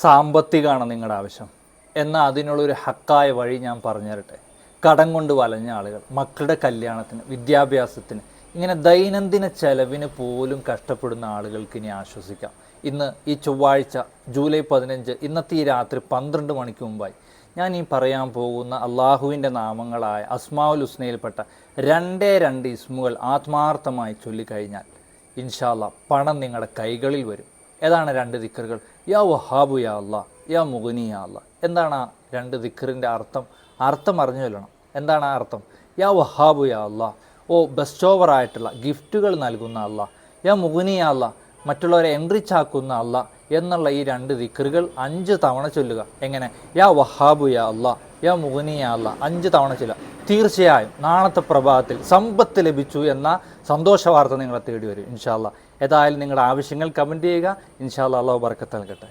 സാമ്പത്തികമാണ് നിങ്ങളുടെ ആവശ്യം. എന്നാൽ അതിനുള്ളൊരു ഹക്കായ വഴി ഞാൻ പറഞ്ഞു തരട്ടെ കടം കൊണ്ട് വലഞ്ഞ ആളുകൾ മക്കളുടെ കല്യാണത്തിന് വിദ്യാഭ്യാസത്തിന് ഇങ്ങനെ ദൈനംദിന ചെലവിന് പോലും കഷ്ടപ്പെടുന്ന ആളുകൾക്ക് ഇനി ആശ്വസിക്കാം. ഇന്ന് ഈ ചൊവ്വാഴ്ച ജൂലൈ പതിനഞ്ച് ഇന്നത്തെ ഈ രാത്രി പന്ത്രണ്ട് മണിക്ക് മുമ്പായി ഞാൻ ഈ പറയാൻ പോകുന്ന അള്ളാഹുവിന്റെ നാമങ്ങളായ അസ്മാവുൽ ഹുസ്നയിൽപ്പെട്ട രണ്ടേ രണ്ട് ഇസ്മുകൾ ആത്മാർത്ഥമായി ചൊല്ലിക്കഴിഞ്ഞാൽ ഇൻഷാല്ല പണം നിങ്ങളുടെ കൈകളിൽ വരും. ഏതാണ് രണ്ട് ദിക്കറുകൾ? യാ വഹാബു യാ അല്ല യാ മുഗുനി യാ അല്ല എന്താണ് ആ രണ്ട് ദിക്കറിന്റെ അർത്ഥം? അർത്ഥം അറിഞ്ഞു ചൊല്ലണം എന്താണ് ആ അർത്ഥം? യാ വഹാബു യാ അല്ല ഓ ബെസ്റ്റ് ഓവർ ആയിട്ടുള്ള ഗിഫ്റ്റുകൾ നൽകുന്ന അല്ല യാ മുഗുനി യാ അല്ല മറ്റുള്ളവരെ എൻറിച്ച് ആക്കുന്ന അല്ല എന്നുള്ള ഈ രണ്ട് ദിക്കറുകൾ അഞ്ച് തവണ ചൊല്ലുക. എങ്ങനെ? യാ വഹാബു യാ അല്ല യാ മുഗനി യാ അല്ല അഞ്ച് തവണ ചൊല്ലുക. തീർച്ചയായും നാളത്തെ പ്രഭാതത്തിൽ സമ്പത്ത് ലഭിച്ചു എന്ന സന്തോഷ വാർത്ത നിങ്ങളെ തേടി വരും ഇൻഷാല്ല ഏതായാലും നിങ്ങളുടെ ആവശ്യങ്ങൾ കമന്റ് ചെയ്യുക. ഇൻഷാല്ല അള്ളാഹു ബർക്കത്ത് നൽകട്ടെ.